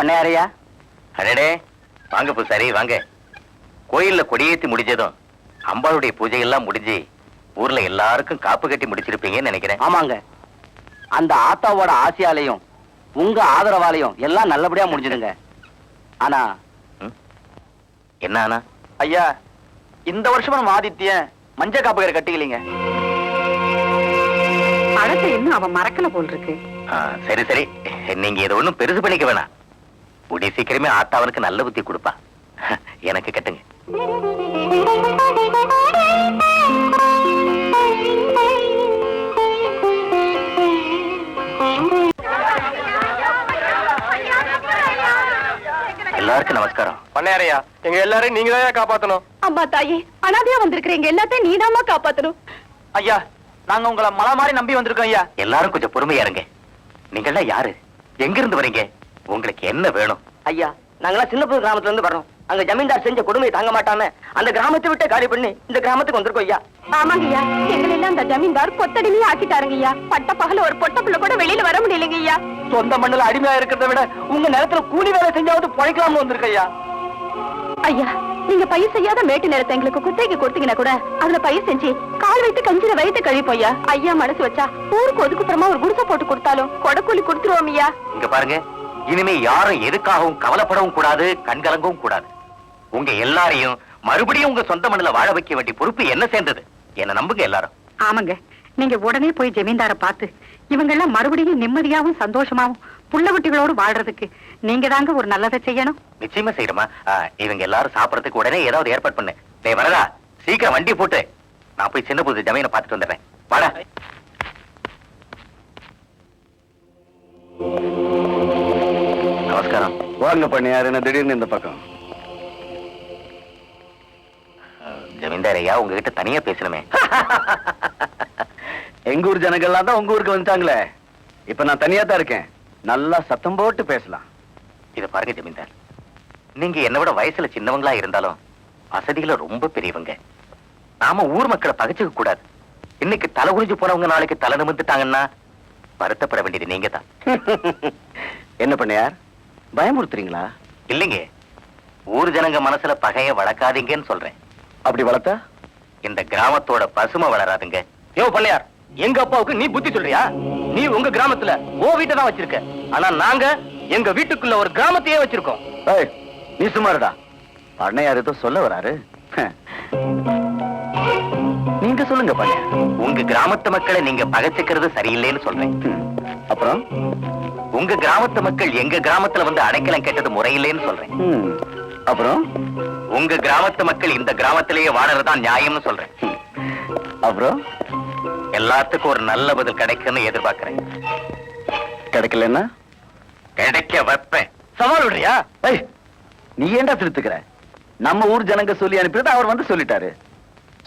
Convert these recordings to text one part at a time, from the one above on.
பண்ணையாரையா அடடே வாங்க பூசாரி வாங்க. கோயில்ல கொடியேத்தி முடிஞ்சதும் அம்பாளுடைய பூஜை எல்லாம் முடிஞ்சு ஊர்ல எல்லாருக்கும் காப்பு கட்டி முடிச்சிருப்பீங்கன்னு நினைக்கிறேன். ஆமாங்க. அந்த ஆத்தாவோட ஆசையாலையும் உங்க ஆதரவாலையும் எல்லாம் நல்லபடியா முடிஞ்சுதுங்க ஆனா என்ன ஆனா? ஐயா இந்த வருஷம் நம்ம ஆதித்யன் மஞ்ச காப்புகரை கட்டிக்கலீங்க. பழத்தை இன்னும் அவன் மறக்கல போல் இருக்கு. சரி சரி. நீங்க இதை ஒண்ணும் பெருசு பண்ணிக்க வேணாம். கூடிய சீக்கிரமே ஆத்தாவனுக்கு நல்ல புத்தி கொடுப்பா. எனக்கு கட்டுங்க. எல்லாருக்கும் நமஸ்காரம். பண்ணையாரையா எங்க எல்லாரையும் நீங்க தான் காப்பாத்தணும்? அம்மா தாயே அனாதையா வந்திருக்கிறீங்க. எல்லாத்தையும் நீதாம்மா காப்பாத்தணும். ஐயா நாங்க உங்களை மலை மாதிரி நம்பி வந்திருக்கோம் ஐயா. எல்லாரும் கொஞ்சம் பொறுமையா இருங்க. நீங்கெல்லாம் யாரு? எங்க இருந்து வரீங்க? உங்களுக்கு என்ன வேணும்? ஐயா நாங்களாம் சின்னப்பூர் கிராமத்துல இருந்து வரோம் அங்க ஜமீன்தார் செஞ்ச கொடுமையை தாங்க மாட்டாம அந்த கிராமத்தை விட்டு காலி பண்ணி இந்த கிராமத்துக்கு வந்திருக்கோம் ஐயா. ஆமாங்கய்யா எங்களை எல்லாம் அந்த ஜமீன்தார் பொத்தடிமையா ஆக்கிட்டாருங்கய்யா பட்ட பகல ஒரு பொட்ட புள்ள கூட வெளியில வர முடியலைங்க ஐயா. சொந்த மண்ணுல அடிமையா இருக்கிறத விட உங்க நிலத்துல கூலி வேலை செஞ்சாவது பொழைக்கலாம்னு வந்திருக்கோம் ஐயா. ஐயா நீங்க பயிர் செய்யாத மேட்டு நிலத்தை எங்களுக்கு குத்தகைக்கு கொடுத்தீங்கன்னா கூட அதுல பயிர் செஞ்சு கால் வைத்து கஞ்சில வயிற்று கழிப்போம் ஐயா. ஐயா மனசு வச்சா ஊருக்கு ஒதுக்குப்புறமா ஒரு குடிசை போட்டு கொடுத்தாலும் கொடக்கூலி கொடுத்துருவோம் ஐயா. இங்க பாருங்க. இனிமே யாரும் எதுக்காகவும் கவலைப்படவும் கூடாது கண்கலங்கவும் கூடாது. உங்க எல்லாரையும் மறுபடியும் உங்க சொந்த மண்ணுல வாழ வைக்க வேண்டிய பொறுப்பு என்ன சேர்ந்தது? என்ன நம்புங்க எல்லாரும். ஆமாங்க. நீங்க உடனே போய் ஜமீன்தார பார்த்து இவங்க எல்லாம் மறுபடியும் நிம்மதியாவும் சந்தோஷமாவும் புள்ள குட்டிகளோடு வாழ்றதுக்கு நீங்க தாங்க ஒரு நல்லதை செய்யணும். நிச்சயமா செய்யணுமா? ஆ, இவங்க எல்லாரும் சாப்பிடறதுக்கு உடனே ஏதாவது ஏற்பாடு பண்ணு. டேய் வரதா சீக்கிரம் வண்டி போட்டு. நான் போய் சின்ன புது ஜமீனை பார்த்துட்டு வந்துடுறேன். வாடா. வாங்க பண்ணையார் என்ன திடீர்னு இந்த பக்கம். ஜமீன்தார் ஐயா உங்ககிட்ட தனியா பேசணுமே. எங்க ஊர் ஜனங்கள்லாம் தான் உங்க ஊருக்கு வந்துட்டாங்களே. இப்ப நான் தனியா தான் இருக்கேன். நல்லா சத்தம் போட்டு பேசலாம். இத பாருங்க ஜமீன்தார் நீங்க என்னை விட வயசுல சின்னவங்களா இருந்தாலும் வசதியில ரொம்ப பெரியவங்க. நாம ஊர் மக்களை பகைச்சுக்க கூடாது. இன்னைக்கு தலை குனிஞ்சு போனவங்க நாளைக்கு தலை நிமிந்துட்டாங்கன்னா வருத்தப்பட வேண்டியது நீங்க தான் என்ன பண்ணையார்? பயமுறுத்துறீங்களா? இல்லைங்க. ஊர் ஜனங்க மனசுல பகைய வளர்க்காதீங்கன்னு சொல்றேன். அப்படி வளர்த்தா? இந்த கிராமத்தோட பசுமை வளராதுங்க. யோ பண்ணையார் எங்க அப்பாவுக்கு நீ புத்தி சொல்றியா? நீ உங்க கிராமத்துல ஓ வீட்டை தான் வச்சிருக்க. ஆனா நாங்க எங்க வீட்டுக்குள்ள ஒரு கிராமத்தையே வச்சிருக்கோம். நீ சும்மாருடா பண்ணையார் ஏதோ சொல்ல வராரு. நீங்க சொல்லுங்க பண்ணையார். உங்க கிராமத்து மக்களை நீங்க பகைச்சுக்கிறது சரியில்லைன்னு சொல்றேன். அப்புறம்? உங்க கிராமத்து மக்கள் எங்க கிராமத்துல வந்து அடைக்கலம் கேட்டது முறையில்லைன்னு சொல்றேன். அப்புறம்? உங்க கிராமத்து மக்கள் இந்த கிராமத்திலேயே வாழறதுதான் நியாயம்னு சொல்றேன். அப்புறம்? எல்லாத்துக்கும் ஒரு நல்ல பதில் கிடைக்கும்னு எதிர்பார்க்கிறேன். கிடைக்கலன்னா? கிடைக்க வைப்பேன். சவால் விடுறியா? நீ ஏன்டா திருத்துக்கிற நம்ம ஊர் ஜனங்க சொல்லி அனுப்பினது அவர் வந்து சொல்லிட்டாரு.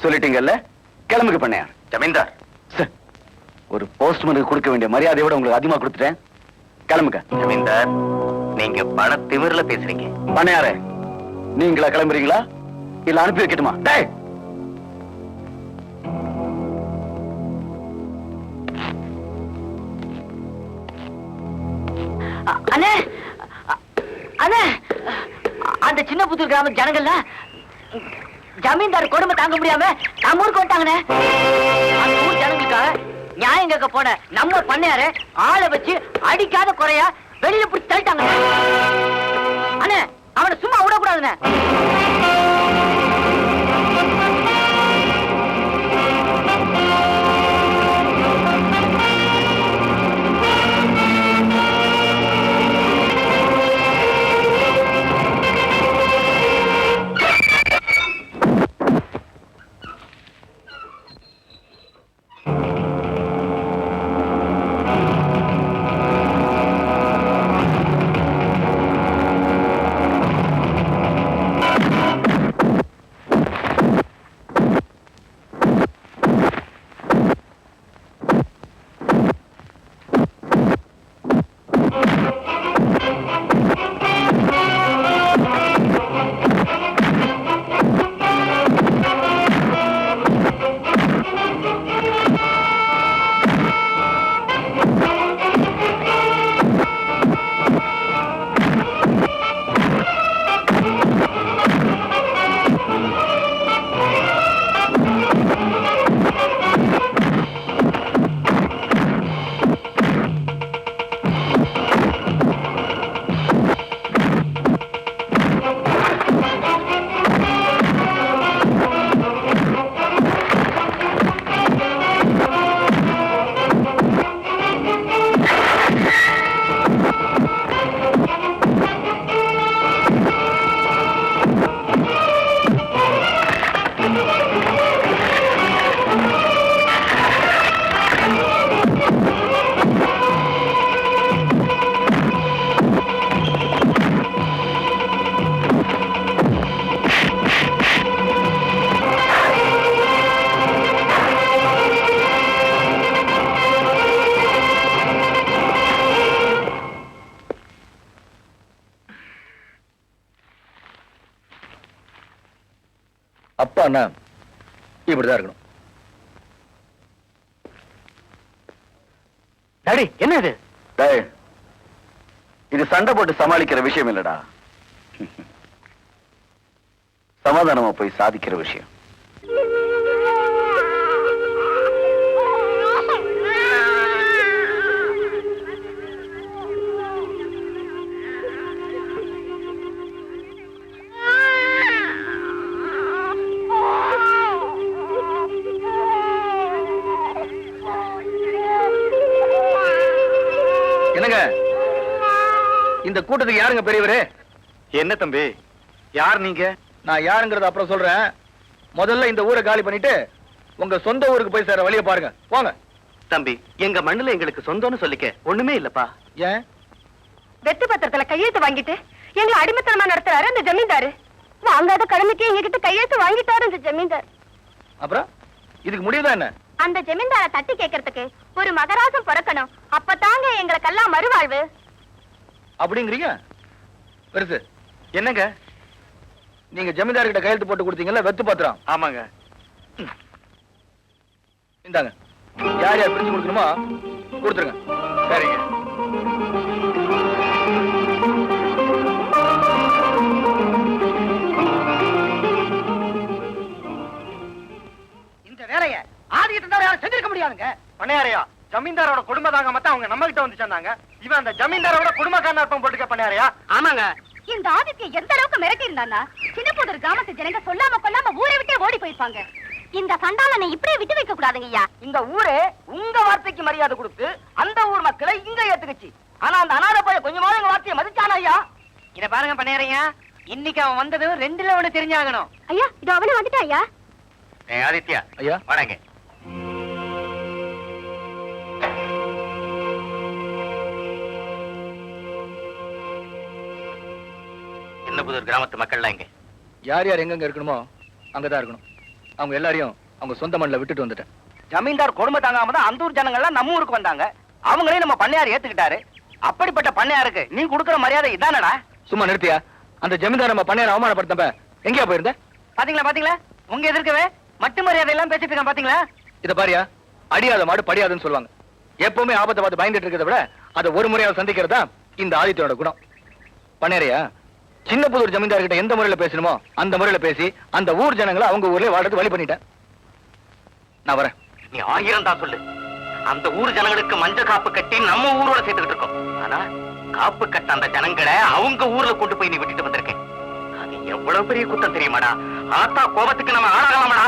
சொல்லிட்டீங்கல்ல? கிளம்புக்கு பண்ணையார் ஜமீன்தார். ஒரு போஸ்ட்மேனுக்கு கொடுக்க வேண்டிய மரியாதையை விட உங்களுக்கு அதிகமா கொடுத்துட்டேன். கிளம்புங்க. ஜமீன்தார் நீங்க பண திமிர்ல பேசுறீங்க. பண்ணையாரே நீங்களா கிளம்புறீங்களா? இல்ல அனுப்பி வைக்கட்டுமா? டேய்! அண்ணே! அண்ணே! அந்த சின்ன புத்தூர் கிராம ஜனங்கள்ல ஜமீன்தார் கொடுமை தாங்க முடியாம நம்ம ஊருக்கு வந்துட்டாங்கண்ணே. அந்த ஊர் ஜனங்களுக்காக நியாயம் கேட்க போன நம்ம பண்ணையாரு ஆளை வச்சு அடிக்காத குறையா வெளியில பிடிச்சி தள்ளிட்டாங்க. அண்ணே அவனை சும்மா விடக்கூடாதுண்ணே. அப்பான்னா இப்படிதான் இருக்கணும். டாடி என்ன இது? இது சண்டை போட்டு சமாளிக்கிற விஷயம் இல்லடா. சமாதானமா போய் சாதிக்கிற விஷயம். இந்த கூட்டத்துக்கு யாருங்க பெரியவரு? என்ன தம்பி? யார் நீங்க? நான் யாருங்கறத அப்புறம் சொல்றேன். முதல்ல இந்த ஊரை காலி பண்ணிட்டு உங்க சொந்த ஊருக்கு போய் சேர வழியை பாருங்க. போங்க தம்பி எங்க மண்ணுல எங்களுக்கு சொந்தம்னு சொல்லிக்க ஒண்ணுமே இல்லப்பா. ஏன்? வெத்து பத்திரத்துல கையெழுத்து வாங்கிட்டு எங்களை அடிமைத்தனமா நடத்துறாரு அந்த ஜமீன்தாரு. வாங்காத கடமைக்கு எங்க கிட்ட கையெழுத்து வாங்கிட்டாரு அந்த ஜமீன்தார். அப்புறம்? இதுக்கு முடியுதா என்ன? அந்த ஜமீன்தார தட்டி கேட்கறதுக்கு ஒரு மகராசம் பிறக்கணும். அப்பதாங்க எங்களுக்கெல்லாம் மறுவாழ்வு. அப்படிங்கிறீங்க? பெருசு. என்னங்க? நீங்க ஜமீன்தார் கிட்ட கையெழுத்து போட்டு கொடுத்தீங்கல்ல வெத்து பத்திரம். ஆமாங்க. இந்தாங்க. யார் யார் பிரிச்சு கொடுக்கணுமோ கொடுத்துருங்க. சரிங்க. இந்த வேலைய ஆதிக்கிட்டு இருந்தா யாரும் செஞ்சிருக்க முடியாதுங்க. பண்ணையாரையா? ஜமீன்தாரோட குடும்ப தாங்க மத்த அவங்க நம்ம கிட்ட வந்து சொன்னாங்க. இவன் அந்த ஜமீன்தாரோட குடும்பக்காரன் அர்ப்பம் போட்டுக்க பண்ணையாரையா ஆமாங்க. இந்த ஆதித்ய எந்த அளவுக்கு மிரட்டி இருந்தானா சின்னப்புதூர் கிராமத்து ஜனங்க சொல்லாம கொல்லாம ஊரை விட்டே ஓடி போயிருப்பாங்க. இந்த சண்டாளனை இப்படியே விட்டு வைக்க கூடாதுங்க ஐயா. இந்த ஊரே உங்க வார்த்தைக்கு மரியாதை கொடுத்து அந்த ஊர் மக்களை இங்க ஏத்துக்குச்சு. ஆனா அந்த அனாதை பைய கொஞ்சமாவது எங்க வார்த்தையை மதிச்சானா ஐயா? இத பாருங்க பண்ணையாரையா. இன்னைக்கு அவன் வந்தது ரெண்டுல ஒண்ணு தெரிஞ்சாகணும் ஐயா இது அவனே வந்துட்டா ஐயா. ஆதித்யா ஐயா. வணங்க புதூர் கிராமத்து மக்கள்லாம் இங்க. யார் யார் எங்கெங்க இருக்கணுமோ அங்கதான் இருக்கணும். அவங்க எல்லாரையும் அவங்க சொந்த மண்ணில் விட்டுட்டு வந்துட்டேன். ஜமீன்தார் கொடுமை தாங்காம தான் அந்த ஊர் ஜனங்கள்லாம் நம்ம ஊருக்கு வந்தாங்க. அவங்களையும் நம்ம பண்ணையார் ஏத்துக்கிட்டாரு. அப்படிப்பட்ட பண்ணையாருக்கு நீ கொடுக்கிற மரியாதை இதானடா? சும்மா நிறுத்தியா? அந்த ஜமீன்தார் நம்ம பண்ணையார அவமானப்படுத்தப்ப எங்கேயா போயிருந்த? பாத்தீங்களா பாத்தீங்களா? உங்க எதிர்க்கவே மட்டு மரியாதை எல்லாம் பேசிட்டு இருக்கான் பாத்தீங்களா? இத பாரியா அடியாத மாடு படியாதுன்னு சொல்லுவாங்க. எப்பவுமே ஆபத்தை பார்த்து பயந்துட்டு இருக்கிறத விட அதை ஒரு முறையாவது சந்திக்கிறது தான் இந்த ஆதித்யனோட குணம். பண்ணையறையா சின்ன புதூர் ஜமீன்தார்கிட்ட எந்த முறையில பேசணுமோ அந்த முறையில பேசி அந்த ஊர் ஜனங்களை அவங்க ஊர்ல வாழ்றது வழி பண்ணிட்டேன். நான் வரேன். நீ ஆயிரம் தான் சொல்லு. அந்த ஊர் ஜனங்களுக்கு மஞ்ச காப்பு கட்டி நம்ம ஊரோட சேர்த்துக்கிட்டு இருக்கோம். ஆனா காப்பு கட்ட அந்த ஜனங்களை அவங்க ஊர்ல கொண்டு போய் நீ விட்டுட்டு வந்திருக்கேன். அது எவ்வளவு பெரிய குத்தம் தெரியுமாடா? ஆத்தா கோபத்துக்கு நம்ம ஆளாகலாமடா?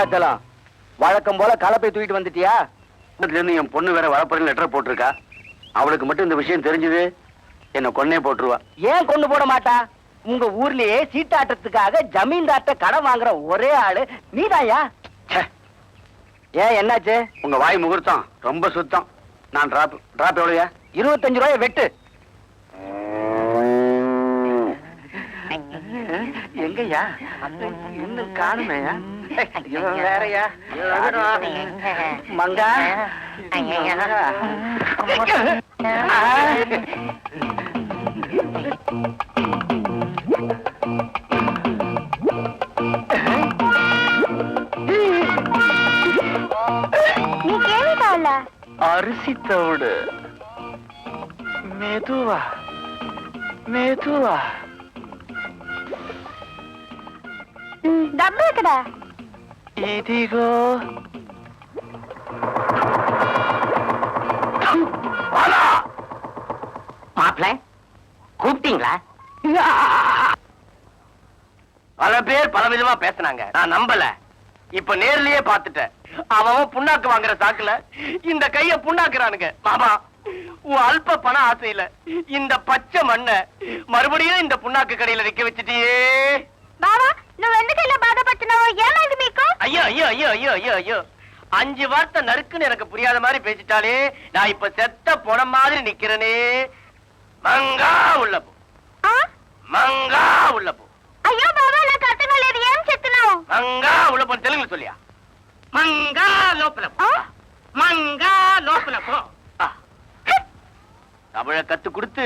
வாயா வேதாச்சலம் வழக்கம் போல கலப்பை தூக்கிட்டு வந்துட்டியா? இருந்து என் பொண்ணு வேற வரப்போறேன்னு லெட்டர் போட்டிருக்கா. அவளுக்கு மட்டும் இந்த விஷயம் தெரிஞ்சது. என்ன கொன்னே போட்டுருவா. ஏன் கொண்டு போட மாட்டா? உங்க ஊர்லயே சீட்டாட்டத்துக்காக ஜமீன்தார்ட்ட கடன் வாங்குற ஒரே ஆளு நீதாயா ஏன் என்னாச்சு? உங்க வாய் முகூர்த்தம். ரொம்ப சுத்தம். நான் டிராப் டிராப் எவ்வளோயா? இருபத்தஞ்சு ரூபாய் வெட்டு. எங்கய்யா? இன்னும் காணுமையா இவன் வேறயா? மங்கா? அரிசி தவிடு. மெதுவா மெதுவா. டబ్బு இருக்குடா ఇదిగో மாப்பிள கூப்பிட்டீங்களா பல பேர் பல விதமா பேசுனாங்க நான் நம்பல இப்ப நேர்லயே பாத்துட்டேன் அவன் அவன் புண்ணாக்கு வாங்குற சாக்குல இந்த கைய புண்ணாக்குறானுங்க மாமா உன் அல்ப பண ஆசையில இந்த பச்சை மண்ண மறுபடியும் இந்த புண்ணாக்கு கடையில நிக்க வச்சுட்டியே బావా నువ్వు ఎందుకు ఇలా బాధపడుతున్నావు ఏమైంది మీకు ஐயோ ஐயோ ஐயோ ஐயோ ஐயோ ஐயோ அஞ்சு வார்த்தை நறுக்குன்னு எனக்கு புரியாத மாதிரி பேசிட்டாலே நான் இப்ப செத்த போன மாதிரி நிக்கிறனே மங்கா உள்ள போ மங்கா உள்ள போ అయ్యో బాబా నాకు అర్థం కాలేదు ఏం చెప్తున్నావు மங்கா உள்ள போ தெலுங்குல சொல்லியா మంగా లోపల పో. మంగా లోపల పో தமிழ கத்து கொடுத்து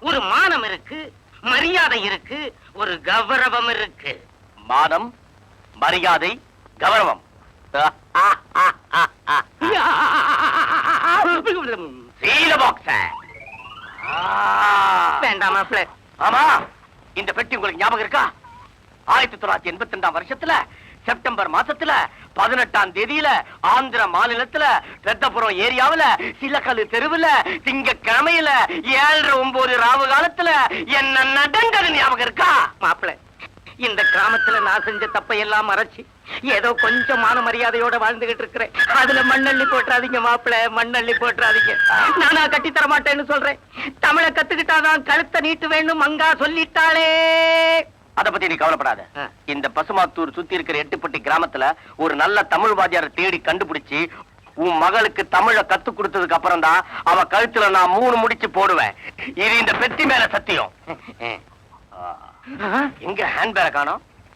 ஒரு மானம் இருக்கு மரியாதை இருக்கு ஒரு கௌரவம் இருக்கு. மானம் மரியாதை கௌரவம். வேண்டாம் ஆமா இந்த பெட்டி உங்களுக்கு ஞாபகம் இருக்கா? ஆயிரத்தி தொள்ளாயிரத்தி எண்பத்தி ரெண்டாம் வருஷத்துல செப்டம்பர் மாசத்துல பதினெட்டாம் தேதியில ஆந்திர மாநிலத்துல ரத்தபுரம் ஏரியாவுல சிலக்கல்லு தெருவுல திங்கக்கிழமையில ஏழரை ஒன்பது ராவு காலத்துல என்ன நடந்தது ஞாபகம் இருக்கா? மாப்பிள இந்த கிராமத்துல நான் செஞ்ச தப்பை எல்லாம் மறைச்சு ஏதோ கொஞ்சம் மான மரியாதையோட வாழ்ந்துகிட்டு இருக்கிறேன். அதுல மண்ணள்ளி போட்டுறாதீங்க மாப்பிள மண்ணள்ளி போட்டுறாதீங்க. நானா கட்டி தர மாட்டேன்னு சொல்றேன். தமிழை கத்துக்கிட்டாதான் கழுத்தை நீட்டு வேணும் மங்கா சொல்லிட்டாளே. அத பத்தி நீ கவலைப்படாத. இந்த பசுமாத்தூர் சுத்தி இருக்கிற எட்டுப்பட்டி கிராமத்துல ஒரு நல்ல தமிழ் வாத்தியாரை தேடி கண்டுபிடிச்சு உன் மகளுக்கு தமிழ கத்து கொடுத்ததுக்கு அப்புறம் தான் அவ கழுத்துல நான் மூணு முடிச்சு போடுவேன் இது இந்த பெட்டி மேல சத்தியம். எங்க ஹேண்ட் பேக் காணோம்